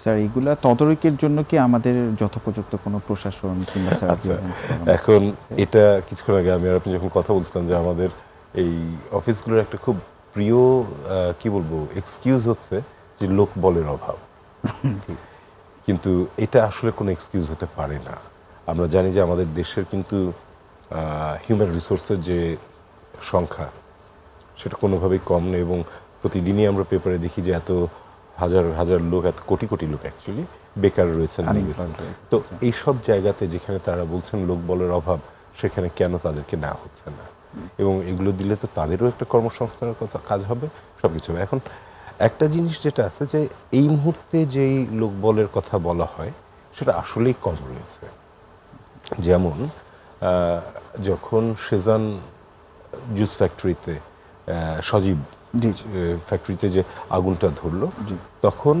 Sir এগুলা তদারকির জন্য কি আমাদের যথোপযুক্ত কোনো প্রশাসন কিংবা আচ্ছা এখন এটা কিছুক্ষণ আগে আমি আর আপনি যখন কথা বলছিলাম যে আমাদের এই অফিসগুলোর একটা খুব প্রিয় কি বলব এক্সকিউজ হচ্ছে যে লোক বলের অভাব। কিন্তু এটা আসলে কোনো এক্সকিউজ হতে পারে না। আমরা জানি যে আমাদের দেশের কিন্তু হিউম্যান রিসোর্সের যে সংখ্যা সেটা কোনোভাবেই কম নেই এবং প্রতিদিনই আমরা পেপারে দেখি যে এত হাজার হাজার লোক এত কোটি কোটি লোক অ্যাকচুয়ালি বেকার রয়েছেন। তো এই সব জায়গাতে যেখানে তারা বলছেন লোক বলের অভাব সেখানে কেন তাদেরকে না হচ্ছে না? এবং এগুলো দিলে তো তাদেরও একটা কর্মসংস্থানের কথা কাজ হবে সব কিছু হবে। এখন একটা জিনিস যেটা আছে যে এই মুহূর্তে যেই লোক বলের কথা বলা হয় সেটা আসলেই কম রয়েছে। যেমন যখন সেজান জুস ফ্যাক্টরিতে সজীব ফ্যাক্টরিতে যে আগুনটা ধরলো তখন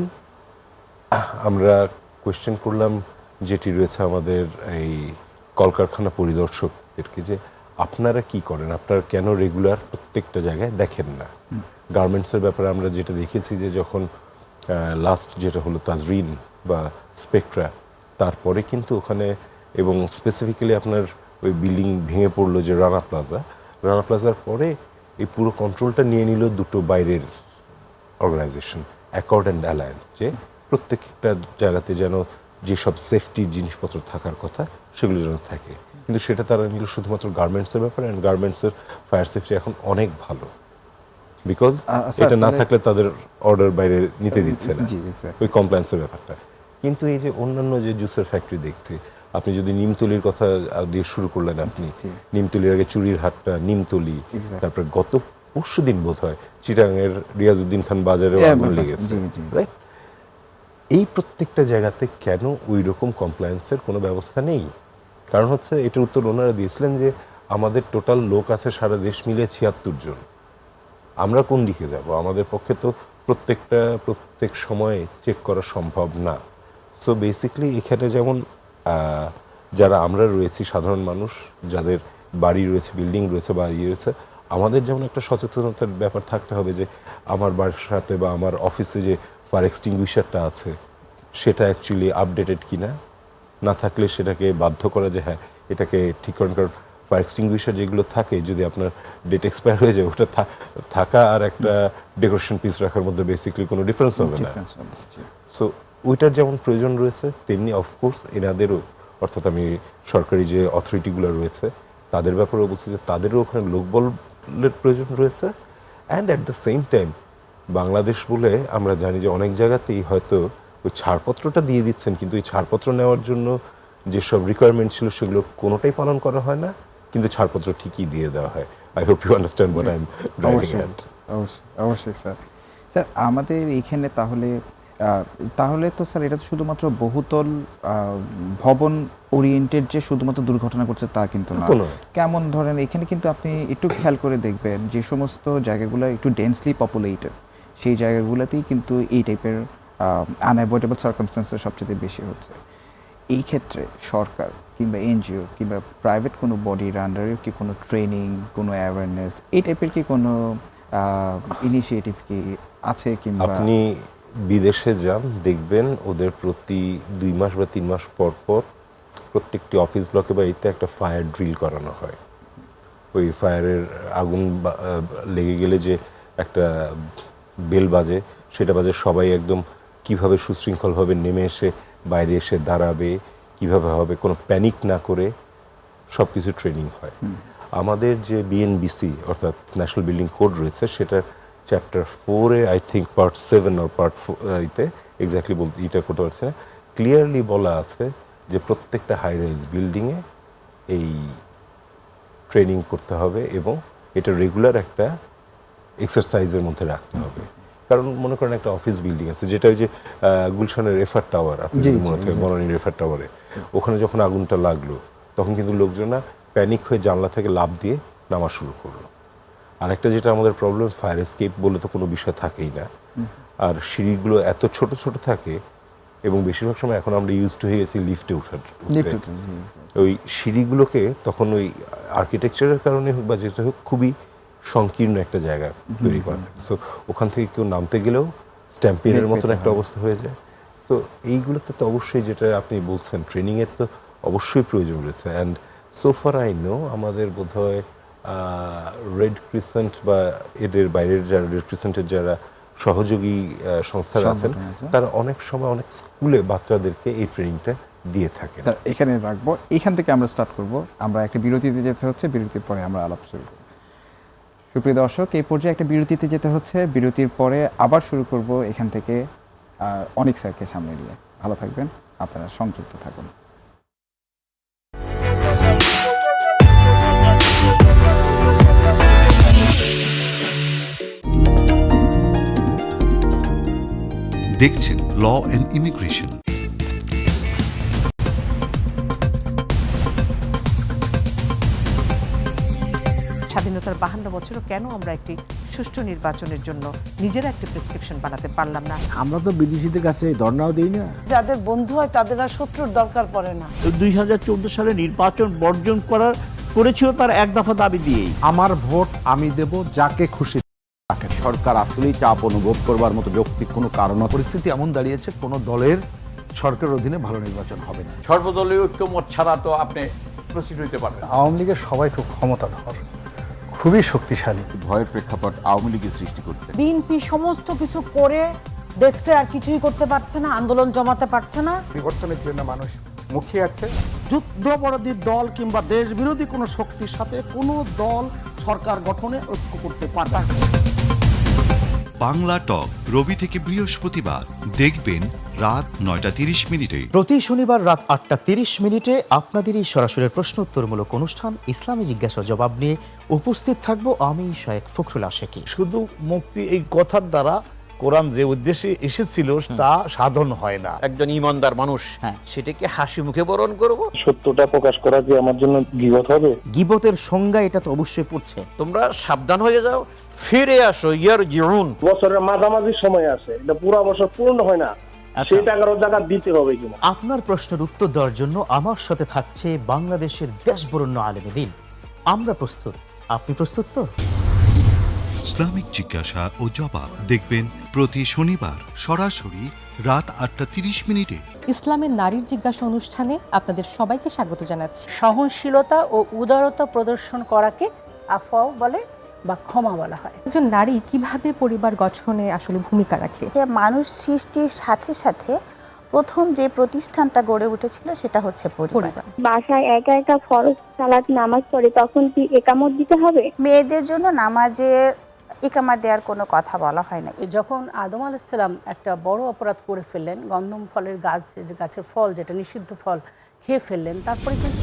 আমরা কোয়েশ্চেন করলাম যেটি রয়েছে আমাদের এই কলকারখানা পরিদর্শকদেরকে যে আপনারা কি করেন? আপনারা কেন রেগুলার প্রত্যেকটা জায়গায় দেখেন না? গার্মেন্টসের ব্যাপারে আমরা যেটা দেখেছি যে যখন লাস্ট যেটা হলো তাজরিন বা স্পেকট্রা তারপরে কিন্তু ওখানে এবং স্পেসিফিক্যালি আপনার ওই বিল্ডিং ভেঙে পড়ল যে রানা প্লাজা রানা প্লাজার পরে এই পুরো কন্ট্রোলটা নিয়ে নিল দুটো বাইরের অর্গানাইজেশন অ্যাকর্ড অ্যান্ড অ্যালায়েন্স যে প্রত্যেকটা জায়গাতে যেন যেসব সেফটির জিনিসপত্র থাকার কথা সেগুলো যেন থাকে। কিন্তু সেটা তারা নিল শুধুমাত্র গার্মেন্টসের ব্যাপারে অ্যান্ড গার্মেন্টসের ফায়ার সেফটি এখন অনেক ভালো। বিকজ এটা না থাকলে তাদের অর্ডার বাইরে নিতে দিচ্ছে না। ওই কমপ্লায়েন্সের ব্যাপারটা। কিন্তু এই যে অন্যান্য যে জুসের ফ্যাক্টরি দেখছি আপনি যদি নিমতলির কথা দিয়ে শুরু করলেন আপনি। নিমতলির আগে চুরির হাটটা নিমতলি তারপরে গত পরশু দিন বোধ হয় চিটাঙের রিয়াজউদ্দিন খান বাজারে Yeah, আগুন লেগেছে। রাইট এই প্রত্যেকটা জায়গাতে কেন ওই রকম কমপ্লায়েন্সের কোনো ব্যবস্থা নেই? কারণ হচ্ছে এটার উত্তর ওনারা দিয়েছিলেন যে আমাদের টোটাল লোক আছে সারা দেশ মিলে ছিয়াত্তর জন। আমরা কোন দিকে যাব? আমাদের পক্ষে তো প্রত্যেকটা প্রত্যেক সময়ে চেক করা সম্ভব না। সো বেসিকলি এখানে যেমন যারা আমরা রয়েছি সাধারণ মানুষ যাদের বাড়ি রয়েছে বিল্ডিং রয়েছে বা ইয়ে রয়েছে আমাদের যেমন একটা সচেতনতার ব্যাপার থাকতে হবে যে আমার বাসাতে বা আমার অফিসে যে ফায়ার এক্সটিংগুইশারটা আছে সেটা অ্যাকচুয়ালি আপডেটেড কি না না থাকলে সেটাকে বাধ্য করা যে হ্যাঁ এটাকে ঠিক করেন কারণ ফায়ার এক্সটিংগুইশার যেগুলো থাকে যদি আপনার ডেট এক্সপায়ার হয়ে যায় ওটা থা- থাকা আর একটা ডেকোরেশন পিস রাখার মধ্যে বেসিক্যালি কোনো ডিফারেন্স হবে না। সো ওইটার যেমন প্রয়োজন রয়েছে তেমনি অফকোর্স এনাদেরও অর্থাৎ আমি সরকারি যে অথরিটিগুলো রয়েছে তাদের ব্যাপারেও বলছি যে তাদেরও ওখানে লোকবলের প্রয়োজন রয়েছে। And at the same time Bangladesh বলে আমরা জানি যে অনেক জায়গাতেই হয়তো ওই ছাড়পত্রটা দিয়ে দিচ্ছেন কিন্তু ওই ছাড়পত্র নেওয়ার জন্য যেসব রিকোয়ারমেন্ট ছিল সেগুলো কোনোটাই পালন করা হয় না কিন্তু ছাড়পত্র ঠিকই দিয়ে দেওয়া হয়। I hope you understand what I am driving অবশ্যই অবশ্যই স্যার স্যার আমাদের এইখানে তাহলে তাহলে তো স্যার এটা তো শুধুমাত্র বহুতল ভবন ওরিয়েন্টেড যে শুধুমাত্র দুর্ঘটনা করছে তা কিন্তু না কেমন ধরেন এখানে কিন্তু আপনি একটু খেয়াল করে দেখবেন যে সমস্ত জায়গাগুলো একটু ডেন্সলি পপুলেটেড সেই জায়গাগুলোতেই কিন্তু এই টাইপের আনঅ্যাভয়েডেবল সার্কামস্টান্সেস সবচেয়ে বেশি হচ্ছে। এই ক্ষেত্রে সরকার কিংবা এনজিও কিংবা প্রাইভেট কোনো বডির আন্ডারেও কি কোনো ট্রেনিং কোনো অ্যাওয়ারনেস এই টাইপের কি কোনো ইনিশিয়েটিভ কি আছে কিংবা আপনি বিদেশে যান দেখবেন ওদের প্রতি দুই মাস বা তিন মাস পর পর প্রত্যেকটি অফিস ব্লকে বা এতে একটা ফায়ার ড্রিল করানো হয়। ওই ফায়ারের আগুন লেগে গেলে যে একটা বেল বাজে সেটা বাজে সবাই একদম কীভাবে সুশৃঙ্খলভাবে নেমে এসে বাইরে এসে দাঁড়াবে কীভাবে হবে কোনো প্যানিক না করে সব কিছু ট্রেনিং হয়। আমাদের যে বিএনবিসি অর্থাৎ ন্যাশনাল বিল্ডিং কোড রয়েছে সেটার চ্যাপ্টার ফোরে আই থিঙ্ক পার্ট সেভেন আর পার্ট ফোরতে এক্স্যাক্টলি বলতে এটা করতে পারছে না ক্লিয়ারলি বলা আছে যে প্রত্যেকটা হাই রাইজ বিল্ডিংয়ে এই ট্রেনিং করতে হবে এবং এটা রেগুলার একটা এক্সারসাইজের মধ্যে রাখতে হবে। কারণ মনে করেন একটা অফিস বিল্ডিং আছে যেটা ওই যে গুলশানের রেফার টাওয়ার আপনি মনে থাকে বনানী রেফার টাওয়ারে ওখানে যখন আগুনটা লাগল তখন কিন্তু লোকজনা প্যানিক হয়ে জানলা থেকে লাভ দিয়ে নামা শুরু করল। আরেকটা যেটা আমাদের প্রবলেম ফায়ার এসকেপ বলে তো কোনো বিষয় থাকেই না। আর সিঁড়িগুলো এত ছোট ছোট থাকে এবং বেশিরভাগ সময় এখন আমরা ইউজ টু হয়ে গেছি লিফটে ওঠার। ওই সিঁড়িগুলোকে তখন ওই আর্কিটেকচারের কারণে হোক বা যেটা হোক খুবই সংকীর্ণ একটা জায়গা তৈরি করা থাকে। সো ওখান থেকে কেউ নামতে গেলেও স্ট্যাম্পিনের মতন একটা অবস্থা হয়ে যায়। সো সো এইগুলোতে তো অবশ্যই যেটা আপনি বলছেন ট্রেনিংয়ের তো অবশ্যই প্রয়োজন রয়েছে। অ্যান্ড সোফার আই নো আমাদের বোধহয় রেড ক্রিসেন্ট বা এদের বাইরের যারা রেড ক্রিসেন্টের যারা সহযোগী সংস্থারা আছেন আছে। তারা অনেক সময় অনেক স্কুলে বাচ্চাদেরকে এই ট্রেনিংটা দিয়ে থাকে স্যার এখানে রাখব। এখান থেকে আমরা স্টার্ট করব। আমরা একটা বিরতিতে যেতে হচ্ছে বিরতির পরে আমরা আলাপ শুরু করব। সুপ্রিয় দর্শক এই পর্যায়ে একটা বিরতিতে যেতে হচ্ছে। বিরতির পরে আবার শুরু করব এখান থেকে অনেক স্যারকে সামনে নিয়ে। ভালো থাকবেন আপনারা সংযুক্ত থাকুন। দেখছেন ল অ্যান্ড ইমিগ্রেশন স্বাধীনতার বাহান্ন বছরও কেন আমরা একটি সুষ্ঠু নির্বাচনের জন্য নিজেরা একটি প্রেসক্রিপশন বানাতে পারলাম না? আমরা তো বিদেশিদের কাছে ধর্নাও দিই না। যাদের বন্ধু হয় তাদের আর শত্রুর দরকার পড়ে না। দুই হাজার চোদ্দ সালে নির্বাচন বর্জন করার করেছিল তার এক দফা দাবি দিয়েই। আমার ভোট আমি দেব যাকে খুশি। সরকার আসলেই চাপ অনুভব করবার মতো যৌক্তিক কোনো কারণ পরিস্থিতি এমন দাঁড়িয়েছে কোনো দলের সরকারের অধীনে ভালো নির্বাচন হবে না। সর্বদলীয় ঐক্যমত ছাড়া তো আপনি প্রস্তুত হইতে পারবেন আওয়ামী লীগের সবাই খুব ক্ষমতাধর খুবই শক্তিশালী। ভয়ের প্রেক্ষাপট আওয়ামী লীগের সৃষ্টি করছে। বিএনপি সমস্ত কিছু করে দেখছে আর কিছুই করতে পারছে না আন্দোলন জমাতে পারছে না। বিবর্তনের জন্য মানুষ মুখে আছে। যুদ্ধাপরাধী দল কিংবা দেশ বিরোধী কোনো শক্তির সাথে কোনো দল সরকার গঠনে ঐক্য করতে পারবে না। বাংলা টক রবি থেকে বৃহস্পতিবার। দেখবেন রাত নয়টা তিরিশ মিনিটে। প্রতি শনিবার রাত আটটা তিরিশ মিনিটে আপনাদেরই সরাসরি প্রশ্ন উত্তরমূলক অনুষ্ঠান ইসলামী জিজ্ঞাসা জবাব নিয়ে উপস্থিত থাকব আমি শায়েক ফখরুল আশেকি। শুধু মুক্তি এই কথার দ্বারা কোরআন যে উদ্দেশ্যে এসেছিল তা সাধন হয় না। একজন ইমানদার মানুষ। হ্যাঁ। সেটাকে হাসি মুখে বরণ করব? সত্যটা প্রকাশ করা যে আমার জন্য বিপদ হবে? গিবতের সংজ্ঞা এটা তো অবশ্যই পড়ছে। তোমরা সাবধান হয়ে যাও। ফিরে আসো ইয়ার জিউন বছরের মাঝামাঝি সময় আছে এটা পুরো বছর পূর্ণ হয় না। আচ্ছা। সেই টাকার জায়গা দিতে হবে কিনা? আপনার প্রশ্নের উত্তর দেওয়ার জন্য আমার সাথে থাকছে বাংলাদেশের দেশবরণ্য আলেমে দিন। আমরা প্রস্তুত। আপনি প্রস্তুত তো? ইসলামিক জিজ্ঞাসা ও জবাব দেখবেন প্রতি শনিবার সরাসরি রাত আটটা তিরিশ মিনিটে। ইসলামের নারীর জিজ্ঞাসা অনুষ্ঠানে আপনাদের সবাইকে স্বাগত জানাচ্ছি। সহনশীলতা ও উদারতা প্রদর্শন করাকে আফাও বলে। বা ক্ষমা বলা হয়। একজন নারী কীভাবে পরিবার গঠনে আসলে ভূমিকা রাখে? মানুষ সৃষ্টির সাথে সাথে প্রথম যে প্রতিষ্ঠানটা গড়ে উঠেছিল সেটা হচ্ছে পরিবার। বাসায় একা একা ফরজ সালাত নামাজ পড়ে তখন কি একামত দিতে হবে? মেয়েদের জন্য নামাজের ইকামা দেওয়ার কোনো কথা বলা হয় না। যখন আদম আলাইসাল্লাম একটা বড় অপরাধ করে ফেললেন গন্ধম ফলের গাছ যে গাছের ফল যেটা নিষিদ্ধ ফল খেয়ে ফেললেন তারপরে কিন্তু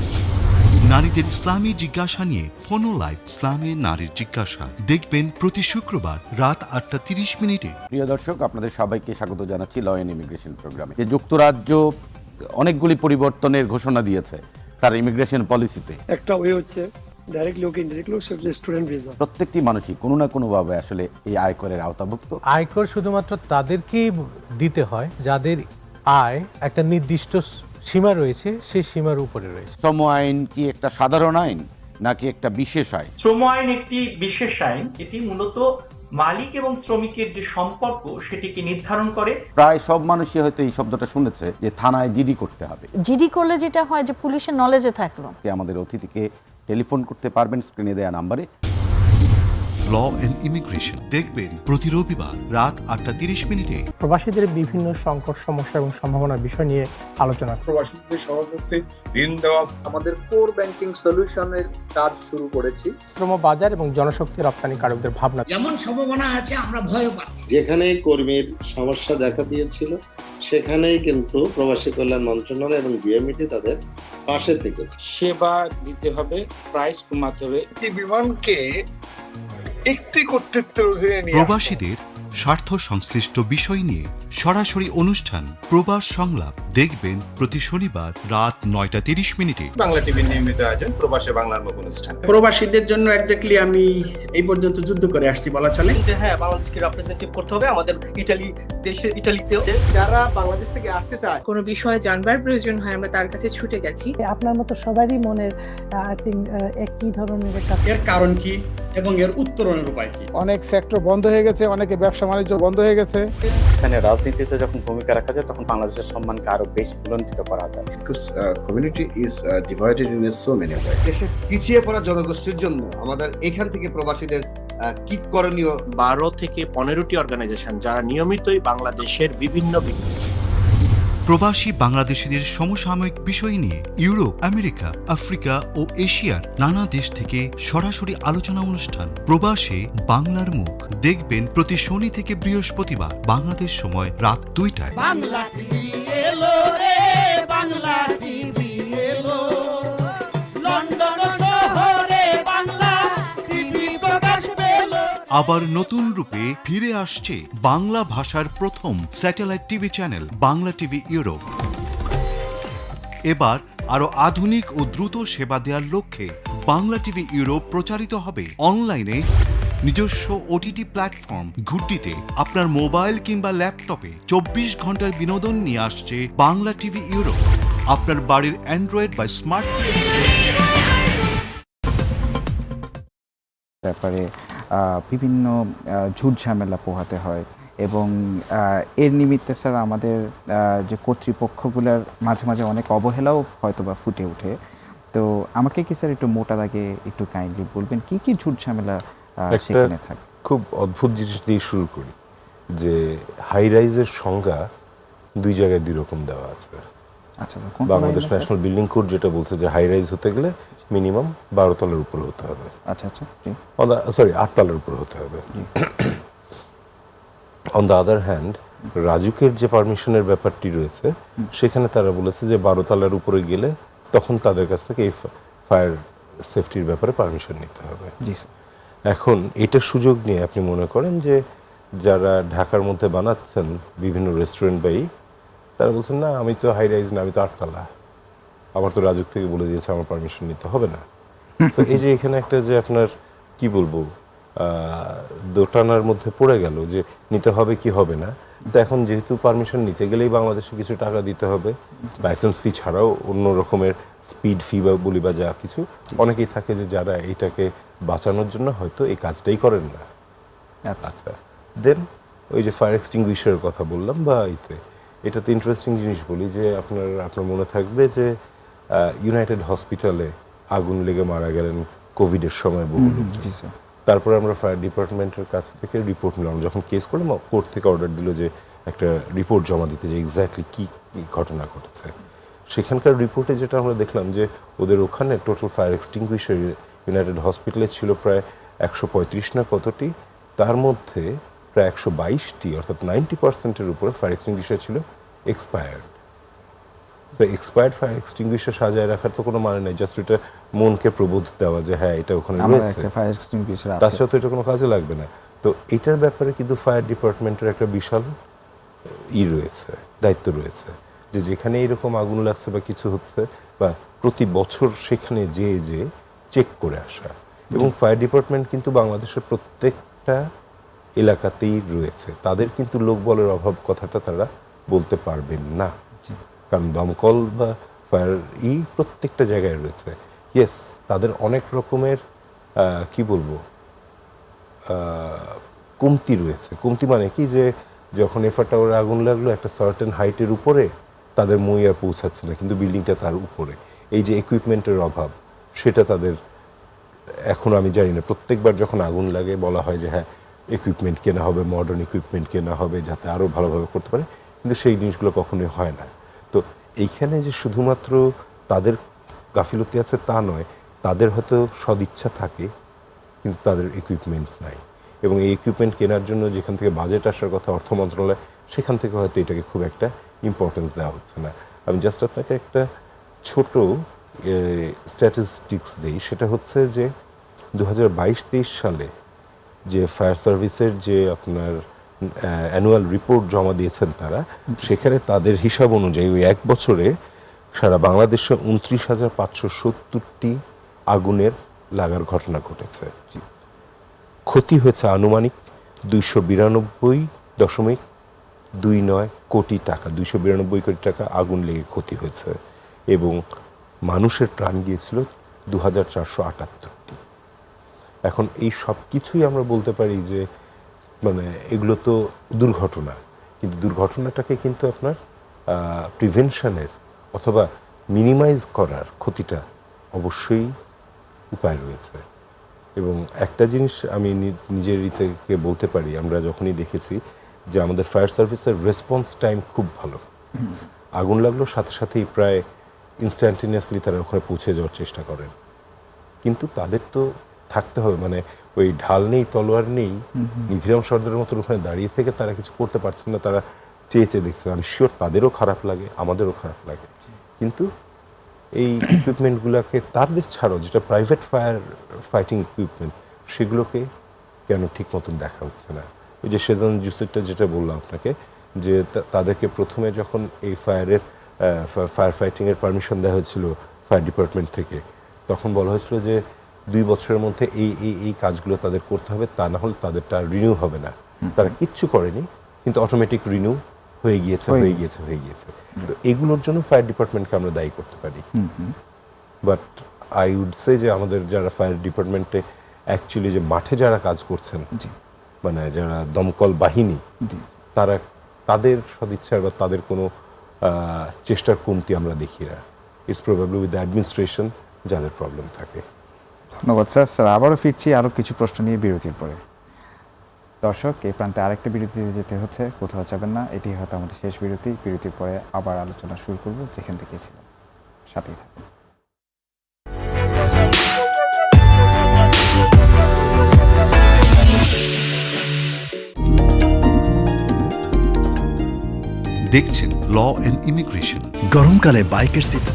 নারীদের ইসলামী জিজ্ঞাসা নিয়ে ফোনো লাইভ ইসলামী নারীর জিজ্ঞাসা। দেখবেন প্রতি শুক্রবার রাত আটটা তিরিশ মিনিটে। প্রিয় দর্শক আপনাদের সবাইকে স্বাগত জানাচ্ছি ল অ্যান্ড ইমিগ্রেশন প্রোগ্রামে যে যুক্তরাজ্য অনেকগুলি পরিবর্তনের ঘোষণা দিয়েছে তার ইমিগ্রেশন পলিসিতে একটা ওয়ে হচ্ছে directly okay indirectly student visa প্রত্যেকটি মানুষই কোনো না কোনোভাবে আসলে এই আয়করের আওতাভুক্ত। আয়কর শুধুমাত্র তাদেরকেই দিতে হয় যাদের আয় একটা নির্দিষ্ট সীমা রয়েছে সেই সীমার উপরে রয়েছে। শ্রম আইন কি একটা সাধারণ আইন নাকি একটা বিশেষ আইন? শ্রম আইন একটি বিশেষ আইন এটি মূলত মালিক এবং শ্রমিকের যে সম্পর্ক সেটিকে নির্ধারণ করে। প্রায় সব মানুষই হয়তো এই শব্দটা শুনেছে যে থানায় জিডি করতে হবে। জিডি করলে যেটা হয় যে পুলিশের নলেজে থাকল। কে আমাদের অতিথিকে টেলিফোন করতে পারবেন স্ক্রিনে দেওয়া নাম্বারে। ল অ্যান্ড ইমিগ্রেশন দেখবেন প্রতি রবিবার রাত আটটা তিরিশ মিনিটে। প্রবাসীদের বিভিন্ন সংকট সমস্যা এবং সম্ভাবনার বিষয় নিয়ে আলোচনা প্রবাসীদের সহযোগিতে ঋণ দেওয়া আমাদের কোর ব্যাংকিং সলিউশনের কাজ শুরু করেছি। শ্রম বাজার এবং জনশক্তি রপ্তানিকারকদের ভাবনা। যেমন সম্ভাবনা আছে আমরা ভয় পাচ্ছি। যেখানে কর্মীর সমস্যা দেখা দিয়েছিল সেখানেই কিন্তু প্রবাসী কল্যাণ মন্ত্রণালয় এবং বিএমইটি তাদের পাশে থেকেছে। সেবা দিতে হবে প্রাইস কমাতে হবে। বিমানকে একটি কর্তৃত্বের অধীনে প্রবাসীদের স্বার্থ সংশ্লিষ্ট বিষয় নিয়ে সরাসরি অনুষ্ঠান প্রবাস সংলাপ দেখবেন প্রতি শনিবার রাত নয়টা তিরিশ মিনিটে। বাংলা টিভির নিয়মিত আয়োজন প্রবাসে বাংলার মুখ অনুষ্ঠান। প্রবাসীদের জন্য একজাক্টলি আমি এই পর্যন্ত যুদ্ধ করে আসছি বলা চলে। হ্যাঁ বাংলাদেশকে রিপ্রেজেন্টেটিভ করতে হবে আমাদের ইটালি দেশের ইটালিতেও যারা বাংলাদেশ থেকে আসতে চায় কোনো বিষয়ে জানবার প্রয়োজন হয় আমরা তার কাছে ছুটে গেছি। আপনার মতো সবারই মনের আই থিঙ্ক একই ধরনের একটা এর কারণ কি এবং এর উত্তরণের উপায় কি? অনেক সেক্টর বন্ধ হয়ে গেছে অনেকে ব্যবসা বাণিজ্য বন্ধ হয়ে গেছে। এখানে রাজনীতি রাজনীতিতে যখন ভূমিকা রাখা যায় তখন বাংলাদেশের সম্মানকে আরও বেশি বুলন্দিত করা যায়। Community is divided in so many way দেশের পিছিয়ে পড়া জনগোষ্ঠীর জন্য আমাদের এখান থেকে প্রবাসীদের কি করণীয়? বারো থেকে পনেরোটি অর্গানাইজেশন যারা নিয়মিতই বাংলাদেশের বিভিন্ন বিভিন্ন প্রবাসী বাংলাদেশিদের সমসাময়িক বিষয় নিয়ে ইউরোপ, আমেরিকা, আফ্রিকা ও এশিয়ার নানা দেশ থেকে সরাসরি আলোচনা অনুষ্ঠান। প্রবাসে বাংলার মুখ। দেখবেন প্রতি শনি থেকে বৃহস্পতিবার বাংলাদেশ সময় রাত দুইটায়। বাংলা আবার নতুন রূপে ফিরে আসছে বাংলা ভাষার প্রথম satellite TV channel Bangla TV Europe. এবার আরও আধুনিক ও দ্রুত সেবা দেওয়ার লক্ষ্যে বাংলা টিভি ইউরোপ প্রচারিত হবে অনলাইনে নিজস্ব ওটিটি প্ল্যাটফর্ম ঘুটটিতে আপনার মোবাইল কিংবা ল্যাপটপে চব্বিশ ঘণ্টার বিনোদন নিয়ে আসছে বাংলা টিভি ইউরোপ। আপনার বাড়ির অ্যান্ড্রয়েড বা স্মার্ট ব্যাপারে বিভিন্ন ঝুট ঝামেলা পোহাতে হয় এবং এর নিমিত্তে স্যার আমাদের যে কর্তৃপক্ষগুলোর মাঝে মাঝে অনেক অবহেলাও হয়তো বা ফুটে ওঠে। তো আমাকে কি স্যার একটু মোটা দাগে একটু কাইন্ডলি বলবেন কি কি ঝুট ঝামেলা সেখানে থাকে? খুব অদ্ভুত জিনিস দিয়ে শুরু করি যে হাই রাইজের সংজ্ঞা দুই জায়গায় দুই রকম দেওয়া আছে। আচ্ছা বাংলাদেশ ন্যাশনাল বিল্ডিং কোড যেটা বলছে যে হাই রাইজ হতে গেলে মিনিমাম বারো তলার উপরে হতে হবে। আচ্ছা আচ্ছা সরি আট তলার উপরে হতে হবে। অন দ্য আদার হ্যান্ড রাজুকের যে পারমিশনের ব্যাপারটি রয়েছে সেখানে তারা বলেছে যে বারো তলার উপরে গেলে তখন তাদের কাছ থেকে এই ফায়ার সেফটির ব্যাপারে পারমিশন নিতে হবে। জি এখন এটার সুযোগ নিয়ে আপনি মনে করেন যে যারা ঢাকার মধ্যে বানাচ্ছেন বিভিন্ন রেস্টুরেন্ট বাই তারা বলছেন না আমি তো হাই রাইজ না আমি তো আটতলা। আমার তো রাজুক থেকে বলে দিয়েছে আমার পারমিশন নিতে হবে না। তো এই যে এখানে একটা যে আপনার কি বলব দোটানার মধ্যে পড়ে গেল যে নিতে হবে কি হবে না তো এখন যেহেতু পারমিশন নিতে গেলেই বাংলাদেশে কিছু টাকা দিতে হবে লাইসেন্স ফি ছাড়াও অন্য রকমের স্পিড ফি বা বলি বা যা কিছু অনেকেই থাকে যে যারা এটাকে বাঁচানোর জন্য হয়তো এই কাজটাই করেন না। আচ্ছা। দেন ওই যে ফায়ার এক্সটিংগুইশারের কথা বললাম বা এতে এটাতে ইন্টারেস্টিং জিনিস বলি যে আপনার আপনার মনে থাকবে যে ইউনাইটেড হসপিটালে আগুন লেগে মারা গেলেন কোভিডের সময় বহু লোক। তারপরে আমরা ফায়ার ডিপার্টমেন্টের কাছ থেকে রিপোর্ট নিলাম। যখন কেস করলাম কোর্ট থেকে অর্ডার দিল যে একটা রিপোর্ট জমা দিতে যে এক্স্যাক্টলি কী কী ঘটনা ঘটেছে। সেখানকার রিপোর্টে যেটা আমরা দেখলাম যে ওদের ওখানে টোটাল ফায়ার এক্সটিংগুইশার ইউনাইটেড হসপিটালে ছিল প্রায় একশো পঁয়ত্রিশ না কতটি তার মধ্যে প্রায় একশো বাইশটি অর্থাৎ নাইনটি পার্সেন্টের উপরে ফায়ার এক্সটিংগুইশার ছিল। এক্সপায়ার্ড তো এক্সপায়ার্ড ফায়ার এক্সটিংগুইশার সাজায় রাখার তো কোনো মানে নেই। জাস্ট এটা মনকে প্রবোধ দেওয়া যে হ্যাঁ এটা ওখানে রয়েছে। ফায়ার এক্সটিংগুইশার আছে। তাছাড়া তো এটা কোনো কাজে লাগবে না। তো এটার ব্যাপারে কিন্তু ফায়ার ডিপার্টমেন্টের একটা বিশাল ই রয়েছে দায়িত্ব রয়েছে। যে যেখানে এরকম আগুন লাগছে বা কিছু হচ্ছে বা প্রতি বছর সেখানে যে যে চেক করে আসা। এবং ফায়ার ডিপার্টমেন্ট কিন্তু বাংলাদেশের প্রত্যেকটা এলাকাতেই রয়েছে। তাদের কিন্তু লোকবলের অভাব কথাটা তারা বলতে পারবেন না। কারণ দমকল বা ফায়ার ই প্রত্যেকটা জায়গায় রয়েছে। ইয়েস তাদের অনেক রকমের কি বলব কমতি রয়েছে। কমতি মানে কি যে যখন এফার টাওয়ারে আগুন লাগল একটা সার্টেন হাইটের উপরে তাদের মই আর পৌঁছাচ্ছে না কিন্তু বিল্ডিংটা তার উপরে। এই যে ইকুইপমেন্টের অভাব সেটা তাদের এখন আমি জানি না। প্রত্যেকবার যখন আগুন লাগে বলা হয় যে হ্যাঁ ইকুইপমেন্ট কেনা হবে মডার্ন ইকুইপমেন্ট কেনা হবে যাতে আরও ভালোভাবে করতে পারে। কিন্তু সেই জিনিসগুলো কখনোই হয় না। তো এইখানে যে শুধুমাত্র তাদের গাফিলতি আছে তা নয়, তাদের হয়তো সদিচ্ছা থাকে, কিন্তু তাদের ইকুইপমেন্ট নাই। এবং এই ইকুইপমেন্ট কেনার জন্য যেখান থেকে বাজেট আসার কথা, অর্থ মন্ত্রণালয়, সেখান থেকে হয়তো এটাকে খুব একটা ইম্পর্টেন্স দেওয়া হচ্ছে না। আমি জাস্ট আপনাকে একটা ছোট স্ট্যাটিস্টিক্স দিই। সেটা হচ্ছে যে দু হাজার বাইশ তেইশ সালে যে ফায়ার সার্ভিসের যে আপনার অ্যানুয়াল রিপোর্ট জমা দিয়েছেন তারা। সেখানে তাদের হিসাব অনুযায়ী ওই এক বছরে সারা বাংলাদেশে উনত্রিশ হাজার পাঁচশো সত্তরটি আগুনের লাগার ঘটনা ঘটেছে। ক্ষতি হয়েছে আনুমানিক দুইশো বিরানব্বই দশমিক দুই নয় কোটি টাকা দুইশো বিরানব্বই কোটি টাকা আগুন লেগে ক্ষতি হয়েছে এবং মানুষের প্রাণ গিয়েছিল দু হাজার চারশো আটাত্তরটি। এখন এই সব কিছুই আমরা বলতে পারি যে মানে এগুলো তো দুর্ঘটনা। কিন্তু দুর্ঘটনাটাকে কিন্তু আপনার প্রিভেনশনের অথবা মিনিমাইজ করার ক্ষতিটা অবশ্যই উপায় রয়েছে। এবং একটা জিনিস আমি নিজের থেকে বলতে পারি, আমরা যখনই দেখেছি যে আমাদের ফায়ার সার্ভিসের রেসপন্স টাইম খুব ভালো। আগুন লাগল, সাথে সাথেই প্রায় ইনস্ট্যান্টিনিয়াসলি তারা ওখানে পৌঁছে যাওয়ার চেষ্টা করেন। কিন্তু তাদের তো থাকতে হবে মানে ওই ঢাল নেই তলোয়ার নেই নিধিরাম সর্দারের মতো ওখানে দাঁড়িয়ে থেকে তারা কিছু করতে পারছেন না তারা চেয়ে চেয়ে দেখছেন। আমি শিওর তাদেরও খারাপ লাগে আমাদেরও খারাপ লাগে। কিন্তু এই ইকুইপমেন্টগুলোকে তাদের ছাড়াও যেটা প্রাইভেট ফায়ার ফাইটিং ইকুইপমেন্ট সেগুলোকে কেন ঠিক মতন দেখা হচ্ছে না? ওই যে সেজন জুসেরটা যেটা বললাম আপনাকে যে তাদেরকে প্রথমে যখন এই ফায়ারের ফায়ার ফাইটিংয়ের পারমিশন দেওয়া হয়েছিল ফায়ার ডিপার্টমেন্ট থেকে তখন বলা হয়েছিল যে দুই বছরের মধ্যে এই এই এই কাজগুলো তাদের করতে হবে তা না হলে তাদেরটা রিনিউ হবে না। তারা কিচ্ছু করেনি কিন্তু অটোমেটিক রিনিউ হয়ে গিয়েছে হয়ে গিয়েছে। হয়ে গিয়েছে। তো এগুলোর জন্য ফায়ার ডিপার্টমেন্টকে আমরা দায়ী করতে পারি। বাট আই উড সে যে আমাদের যারা ফায়ার ডিপার্টমেন্টে অ্যাকচুয়ালি যে মাঠে যারা কাজ করছেন মানে যারা দমকল বাহিনী তারা তাদের সদিচ্ছার বা তাদের কোনো চেষ্টার কমতি আমরা দেখি না। ইটস প্রবাবলি উইথ অ্যাডমিনিস্ট্রেশন যাদের প্রবলেম থাকে। ধন্যবাদ স্যার স্যার আবারও ফিরছি আরও কিছু প্রশ্ন নিয়ে বিরতির পরে। দর্শক এই প্রান্তে আরেকটা বিরতিতে যেতে হচ্ছে কোথাও যাবেন না এটি হয়তো আমাদের শেষ বিরতি। বিরতির পরে আবার আলোচনা শুরু করব যেখান থেকে ছিলাম সাথেই থাকুন। দেখছেন ল অ্যান্ড ইমিগ্রেশন গরমকালে বাইকের সিট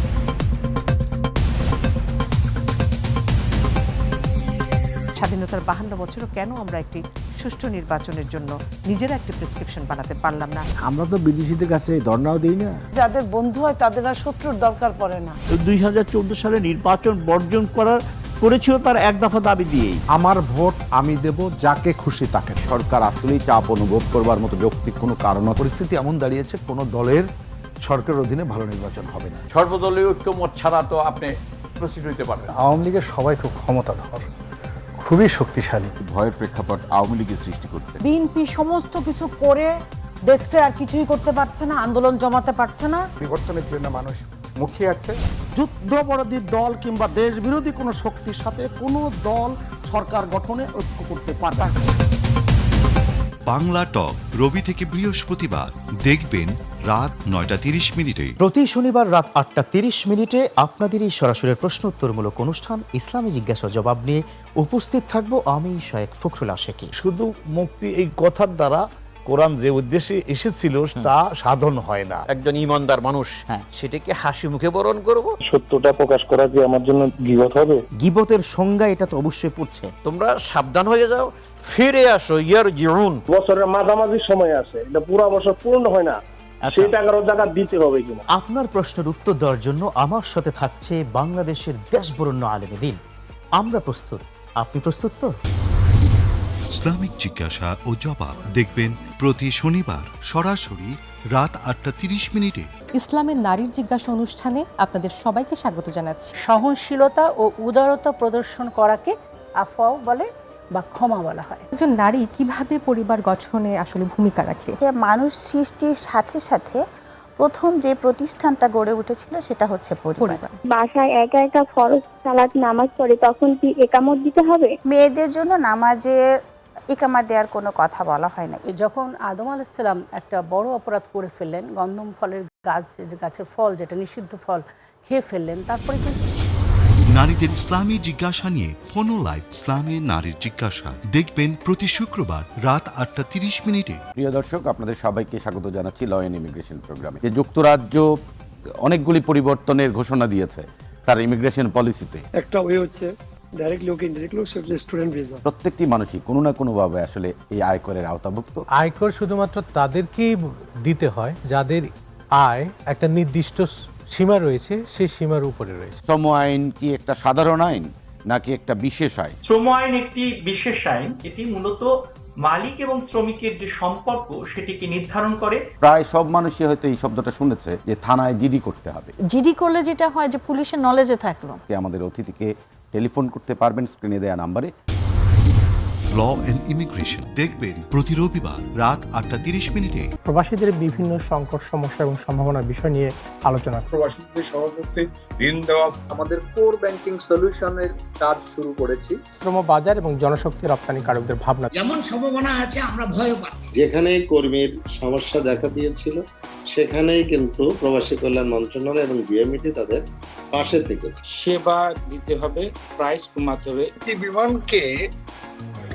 স্বাধীনতার বাহান্ন বছরও কেন আমরা একটি সুষ্ঠু নির্বাচনের জন্য নিজেরা একটি প্রেসক্রিপশন বানাতে পারলাম না? আমরা তো বিদেশিদের কাছে ধর্নাও দিই না। যাদের বন্ধু হয় তাদের আর শত্রুর দরকার পড়ে না। দুই হাজার চোদ্দ সালে নির্বাচন বর্জন করার করেছিল তার এক দফা দাবি দিয়েই। আমার ভোট আমি দেব যাকে খুশি তাকে। সরকার আসলেই চাপ অনুভব করবার মতো যৌক্তিক কোনো কারণ পরিস্থিতি এমন দাঁড়িয়েছে কোনো দলের সরকারের অধীনে ভালো নির্বাচন হবে না। সর্বদলীয় ঐক্যমত ছাড়া তো আপনি প্রস্তুত হইতে পারবেন আওয়ামী লীগের সবাই খুব ক্ষমতা ক্ষমতাধর। খুবই শক্তিশালী। ভয়ের প্রেক্ষাপট আওয়ামী লীগের সৃষ্টি করছে। বিএনপি সমস্ত কিছু করে দেখছে আর কিছুই করতে পারছে না আন্দোলন জমাতে পারছে না। বিবর্তনের জন্য মানুষ মুখে আছে। যুদ্ধাপরাধী দল কিংবা দেশ বিরোধী কোনো শক্তির সাথে কোনো দল সরকার গঠনে ঐক্য করতে পারবে না। বাংলা টক রবি থেকে বৃহস্পতিবার। দেখবেন রাত নয়টা তিরিশ মিনিটে। প্রতি শনিবার রাত আটটা তিরিশ মিনিটে আপনাদের এই সরাসরি প্রশ্ন উত্তরমূলক অনুষ্ঠান ইসলামী জিজ্ঞাসা জবাব নিয়ে উপস্থিত থাকব আমি শায়েক ফখরুল আশেকি। শুধু মুক্তি এই কথার দ্বারা কোরআন যে উদ্দেশ্যে এসেছিল তা সাধন হয় না। একজন ইমানদার মানুষ হ্যাঁ। সেটাকে হাসি মুখে বরণ করব? সত্যটা প্রকাশ করা যে আমার জন্য গিবত হবে? গিবতের সংজ্ঞা এটা তো অবশ্যই পড়ছে। তোমরা সাবধান হয়ে যাও ফিরে আসো ইয়ার জিউন বছরের মাঝামাঝি সময় আছে এটা পুরো বছর পূর্ণ হয় না। সেই টাকার জায়গা দিতে হবে কিনা? আপনার প্রশ্নের উত্তর দেওয়ার জন্য আমার সাথে থাকছে বাংলাদেশের দেশবরণ্য আলেমে দিন। আমরা প্রস্তুত। আপনি প্রস্তুত তো? ইসলামিক জিজ্ঞাসা ও জবাব দেখবেন প্রতি শনিবার সরাসরি রাত আটটা তিরিশ মিনিটে। ইসলামের নারীর জিজ্ঞাসা অনুষ্ঠানে আপনাদের সবাইকে স্বাগত জানাচ্ছি। সহনশীলতা ও উদারতা প্রদর্শন করাকে আফাও বলে। বা ক্ষমা বলা হয়। একজন নারী কীভাবে পরিবার গঠনে আসলে ভূমিকা রাখে? মানুষ সৃষ্টির সাথে সাথে প্রথম যে প্রতিষ্ঠানটা গড়ে উঠেছিল সেটা হচ্ছে পরিবার। বাসায় একা একা ফরজ সালাত নামাজ পড়ে তখন কি একামত দিতে হবে? মেয়েদের জন্য নামাজের ইকামা দেওয়ার কোনো কথা বলা হয় না। যখন আদম আলাইসাল্লাম একটা বড় অপরাধ করে ফেললেন গন্ধম ফলের গাছ যে গাছের ফল যেটা নিষিদ্ধ ফল খেয়ে ফেললেন তারপরে কিন্তু নারীদের ইসলামী জিজ্ঞাসা নিয়ে ফোনো লাইভ ইসলামী নারীর জিজ্ঞাসা। দেখবেন প্রতি শুক্রবার রাত আটটা তিরিশ মিনিটে। প্রিয় দর্শক আপনাদের সবাইকে স্বাগত জানাচ্ছি ল অ্যান্ড ইমিগ্রেশন প্রোগ্রামে যে যুক্তরাজ্য অনেকগুলি পরিবর্তনের ঘোষণা দিয়েছে তার ইমিগ্রেশন পলিসিতে একটা ওয়ে হচ্ছে ডাইরেক্টলি ওকে ইনডিরেক্টলি হচ্ছে স্টুডেন্ট ভিসা প্রত্যেকটি মানুষই কোনো না কোনোভাবে আসলে এই আয়করের আওতাভুক্ত। আয়কর শুধুমাত্র তাদেরকেই দিতে হয় যাদের আয় একটা নির্দিষ্ট সীমা রয়েছে সেই সীমার উপরে রয়েছে। শ্রম আইন কি একটা সাধারণ আইন নাকি একটা বিশেষ আইন? শ্রম আইন একটি বিশেষ আইন এটি মূলত মালিক এবং শ্রমিকের যে সম্পর্ক সেটিকে নির্ধারণ করে। প্রায় সব মানুষই হয়তো এই শব্দটা শুনেছে যে থানায় জিডি করতে হবে। জিডি করলে যেটা হয় যে পুলিশের নলেজে থাকল। কে আমাদের অতিথিকে টেলিফোন করতে পারবেন স্ক্রিনে দেওয়া নাম্বারে ল অ্যান্ড ইমিগ্রেশন দেখবেন প্রতি রবিবার রাত আটটা তিরিশ মিনিটে। প্রবাসীদের বিভিন্ন সংকট সমস্যা এবং সম্ভাবনার বিষয় নিয়ে আলোচনা প্রবাসীদের সহযোগিতে ঋণ দেওয়া আমাদের কোর ব্যাংকিং সলিউশনের কাজ শুরু করেছি। শ্রম বাজার এবং জনশক্তি রপ্তানিকারকদের ভাবনা। যেমন সম্ভাবনা আছে আমরা ভয় পাচ্ছি। যেখানে কর্মীর সমস্যা দেখা দিয়েছিল সেখানেই কিন্তু প্রবাসী কল্যাণ মন্ত্রণালয় এবং বিএমইটি তাদের পাশে থেকেছে। সেবা দিতে হবে প্রাইস কমাতে হবে। বিমানকে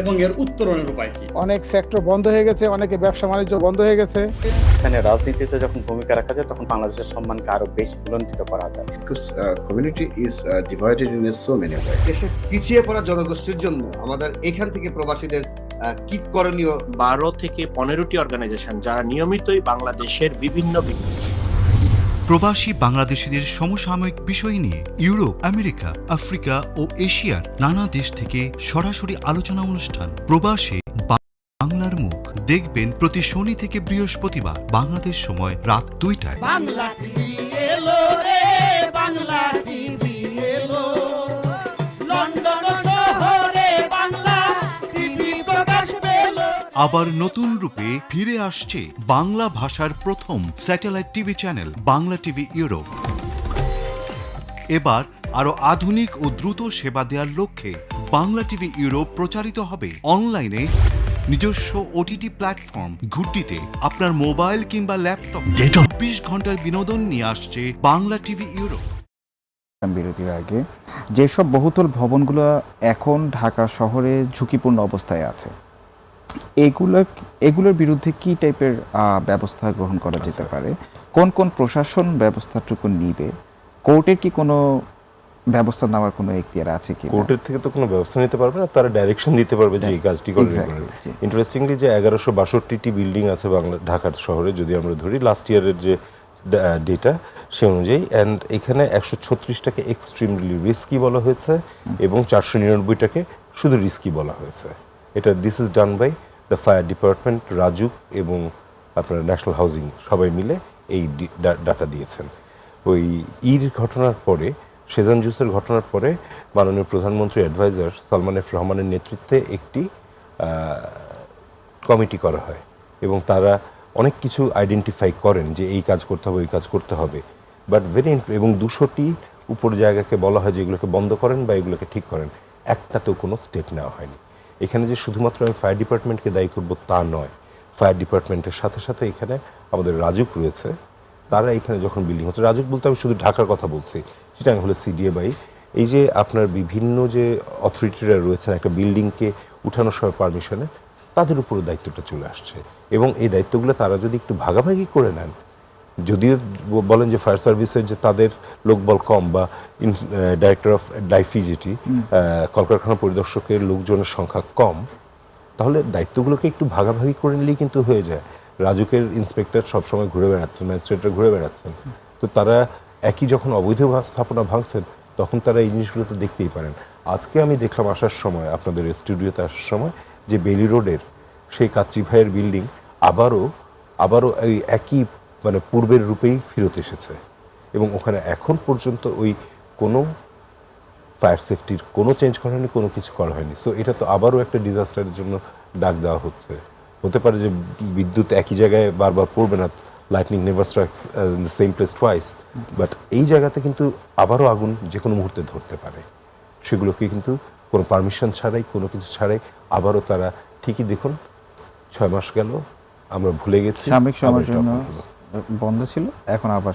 এবং এর উত্তরণের উপায় কি? অনেক সেক্টর বন্ধ হয়ে গেছে অনেকে ব্যবসা বাণিজ্য বন্ধ হয়ে গেছে। এখানে রাজনীতিতে যখন ভূমিকা রাখা যায় তখন বাংলাদেশের সম্মানকে আরও বেশি বুলন্দিত করা যায়। Community is divided in so many way দেশের পিছিয়ে পড়া জনগোষ্ঠীর জন্য আমাদের এখান থেকে প্রবাসীদের কি করণীয়? বারো থেকে পনেরোটি অর্গানাইজেশন যারা নিয়মিতই বাংলাদেশের বিভিন্ন বিভিন্ন প্রবাসী বাংলাদেশিদের সমসাময়িক বিষয় নিয়ে ইউরোপ, আমেরিকা, আফ্রিকা ও এশিয়ার নানা দেশ থেকে সরাসরি আলোচনা অনুষ্ঠান। প্রবাসে বাংলার মুখ দেখবেন প্রতি শনি থেকে বৃহস্পতিবার বাংলাদেশ সময় রাত দুইটায়। বাংলা আবার নতুন রূপে ফিরে আসছে বাংলা ভাষার প্রথম satellite TV channel Bangla TV Europe. এবার আরও আধুনিক ও দ্রুত সেবা দেওয়ার লক্ষ্যে বাংলা টিভি ইউরোপ প্রচারিত হবে অনলাইনে নিজস্ব ওটিটি প্ল্যাটফর্ম। ঘুটটিতে আপনার মোবাইল কিংবা ল্যাপটপ চব্বিশ ঘণ্টার বিনোদন নিয়ে আসছে বাংলা টিভি ইউরোপ। বিরতির আগে যেসব বহুতল ভবনগুলো এখন ঢাকা শহরে ঝুঁকিপূর্ণ অবস্থায় আছে এগুলো এগুলোর বিরুদ্ধে কি টাইপের ব্যবস্থা গ্রহণ করা যেতে পারে? কোন কোন প্রশাসন ব্যবস্থাটুকু নিবে? কোর্টের কি কোনো ব্যবস্থা নেওয়ার কোনো এখতিয়ার আছে কি কোর্টের থেকে তো কোনো ব্যবস্থা নিতে পারবে না তারা ডাইরেকশন দিতে পারবে যে এই কাজটি করে Exactly, জি। ইন্টারেস্টিংলি যে এগারোশো বাষট্টিটি বিল্ডিং আছে বাংলা ঢাকার শহরে যদি আমরা ধরি লাস্ট ইয়ারের যে ডেটা সে অনুযায়ী অ্যান্ড এখানে একশো ছত্রিশটাকে এক্সট্রিমলি রিস্কি বলা হয়েছে এবং চারশো নিরানব্বইটাকে শুধু রিস্কি বলা হয়েছে। এটা this is done by the fire department RAJUK এবং আপনার ন্যাশনাল হাউজিং সবাই মিলে এই ডাটা দিয়েছেন। ওই ইর ঘটনার পরে, সেজান জুসের ঘটনার পরে মাননীয় প্রধানমন্ত্রী অ্যাডভাইজার সালমান এফ রহমানের নেতৃত্বে একটি কমিটি করা হয় এবং তারা অনেক কিছু আইডেন্টিফাই করেন যে এই কাজ করতে হবে, ওই কাজ করতে হবে। বাট ভেরি এবং দুশোটি উপর জায়গাকে বলা হয় যে এগুলোকে বন্ধ করেন বা এগুলোকে ঠিক করেন। একটাতেও কোনো স্টেপ নেওয়া হয়নি। এখানে যে শুধুমাত্র আমি ফায়ার ডিপার্টমেন্টকে দায়ী করব তা নয়। ফায়ার ডিপার্টমেন্টের সাথে সাথে এখানে আমাদের রাজুক রয়েছে। তারা এখানে যখন বিল্ডিং হচ্ছে, রাজুক বলতে আমি শুধু ঢাকার কথা বলছি, সেটা আমি হলো সিডিএ বাই। এই যে আপনার বিভিন্ন যে অথরিটিরা রয়েছেন একটা বিল্ডিংকে উঠানোর সময় পারমিশনে তাদের উপরও দায়িত্বটা চলে আসছে। এবং এই দায়িত্বগুলো তারা যদি একটু ভাগাভাগি করে নেন যদিও বলেন যে ফায়ার সার্ভিসের যে তাদের লোকবল কম বা ডাইরেক্টর অফ ডাইফি যেটি কলকারখানা পরিদর্শকের লোকজনের সংখ্যা কম তাহলে দায়িত্বগুলোকে একটু ভাগাভাগি করে নিলেই কিন্তু হয়ে যায়। রাজুকের ইন্সপেক্টর সবসময় ঘুরে বেড়াচ্ছেন ম্যাজিস্ট্রেটরা ঘুরে বেড়াচ্ছেন। তো তারা একই যখন অবৈধ স্থাপনা ভাঙছেন তখন তারা এই জিনিসগুলো তো দেখতেই পারেন। আজকে আমি দেখলাম আসার সময় আপনাদের স্টুডিওতে আসার সময় যে বেলি রোডের সেই কাচ্চি ভাইয়ের বিল্ডিং আবারও আবারও এই একই মানে পূর্বের রূপেই ফেরত এসেছে এবং ওখানে এখন পর্যন্ত ওই কোনো ফায়ার সেফটির কোনো চেঞ্জ করা হয়নি কোনো কিছু করা হয়নি। সো এটা তো আবারও একটা ডিজাস্টারের জন্য ডাক দেওয়া হচ্ছে। হতে পারে যে বিদ্যুৎ একই জায়গায় বারবার পড়বে না lightning never strike in the same place twice but এই জায়গাতে কিন্তু আবারও আগুন যে কোনো মুহূর্তে ধরতে পারে। সেগুলোকে কিন্তু কোনো পারমিশন ছাড়াই কোনো কিছু ছাড়াই আবারও তারা ঠিকই দেখুন ছয় মাস গেল আমরা ভুলে গেছি সাময়িক সময়ের জন্য। বন্ধ ছিল এখন আবার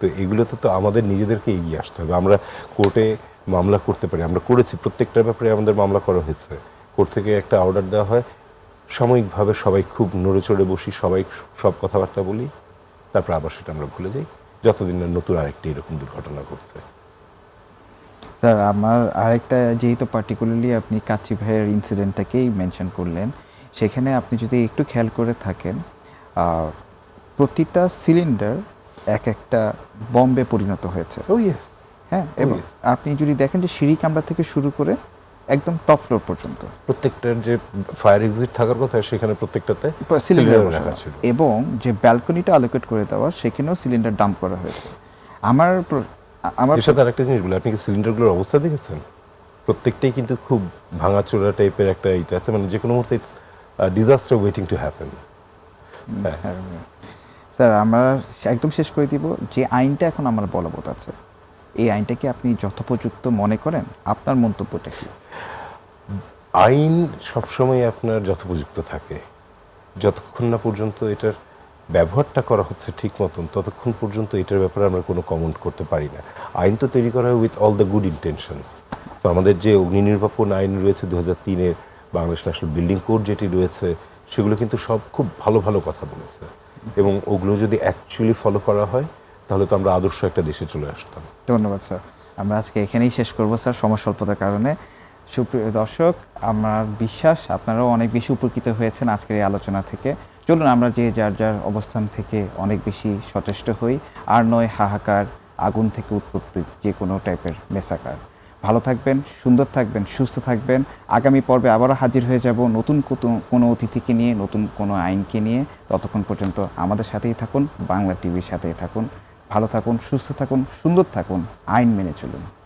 তো এগুলোতে তো আমাদের নিজেদেরকে এগিয়ে আসতে হবে। আমরা কোর্টে মামলা করতে পারি আমরা করেছি প্রত্যেকটার ব্যাপারে আমাদের মামলা করা হয়েছে। কোর্ট থেকে একটা অর্ডার দেওয়া হয় সাময়িকভাবে সবাই খুব নড়ে চড়ে বসি সবাই সব কথাবার্তা বলি তারপর আবার সেটা আমরা ভুলে যাই। যতদিন না নতুন আরেকটি এরকম দুর্ঘটনা ঘটছে। স্যার আমার আরেকটা যেহেতু পার্টিকুলারলি আপনি কাচ্চি ভাইয়ের ইনসিডেন্টটাকেই মেনশন করলেন সেখানে আপনি যদি একটু খেয়াল করে থাকেন প্রতিটা সিলিন্ডার এক একটা বম্বে পরিণত হয়েছে। ও ইয়েস হ্যাঁ এবং আপনি যদি দেখেন যে সিঁড়ি কামরা থেকে শুরু করে একদম টপ ফ্লোর পর্যন্ত। প্রত্যেকটার যে ফায়ার এক্সিট থাকার কথা সেখানে প্রত্যেকটাতে সিলিন্ডার রাখা ছিল। এবং যে ব্যালকনিটা অ্যালোকেট করে দেওয়া সেখানেও সিলিন্ডার ডাম্প করা হয়েছে। আমার আমার এর সাথে আরেকটা জিনিস বলি আপনি কি সিলিন্ডারগুলোর অবস্থা দেখেছেন? প্রত্যেকটাই কিন্তু খুব ভাঙাচোরা টাইপের একটা ইতে আছে মানে যে কোনো মুহূর্তে it's disaster waiting to happen হ্যাঁ, স্যার, আমরা একদম শেষ করে দিব। যে আইনটা এখন আমার বলবৎ আছে, এই আইনটাকে আপনি যথোপযুক্ত মনে করেন? আপনার মন্তব্যটা কি? আইন সবসময় আপনার যথোপযুক্ত থাকে। যতক্ষণ না পর্যন্ত এটার ব্যবহারটা করা হচ্ছে ঠিক মতন, ততক্ষণ পর্যন্ত এটার ব্যাপারে আমরা কোনো কমেন্ট করতে পারি না। আইন তো তৈরি করা হয় with all the good intentions তো আমাদের যে অগ্নি নির্বাপন আইন রয়েছে দু হাজার তিনের, বাংলাদেশ ন্যাশনাল বিল্ডিং কোড যেটি রয়েছে সেগুলো কিন্তু সব খুব ভালো ভালো কথা বলেছে। এবং ওগুলো যদি অ্যাকচুয়ালি ফলো করা হয়, তাহলে তো আমরা আদর্শ একটা দেশে চলে আসতাম। ধন্যবাদ, স্যার। আমরা আজকে এখানেই শেষ করব, স্যার সময় স্বল্পতার কারণে। সুপ্রিয় দর্শক, আমার বিশ্বাস আপনারাও অনেক বেশি উপকৃত হয়েছেন আজকের এই আলোচনা থেকে। চলুন, আমরা যে যার যার অবস্থান থেকে অনেক বেশি সচেষ্ট হই। আর নয় হাহাকার, আগুন থেকে উৎপত্তি যে কোনো টাইপের মেসাকার ভালো থাকবেন, সুন্দর থাকবেন, সুস্থ থাকবেন। আগামী পর্বে আবারও হাজির হয়ে যাব নতুন কোনো- অতিথিকে নিয়ে, নতুন কোনো আইনকে নিয়ে। ততক্ষণ পর্যন্ত আমাদের সাথেই থাকুন, বাংলা টিভির সাথেই থাকুন। ভালো থাকুন, সুস্থ থাকুন, সুন্দর থাকুন, আইন মেনে চলুন।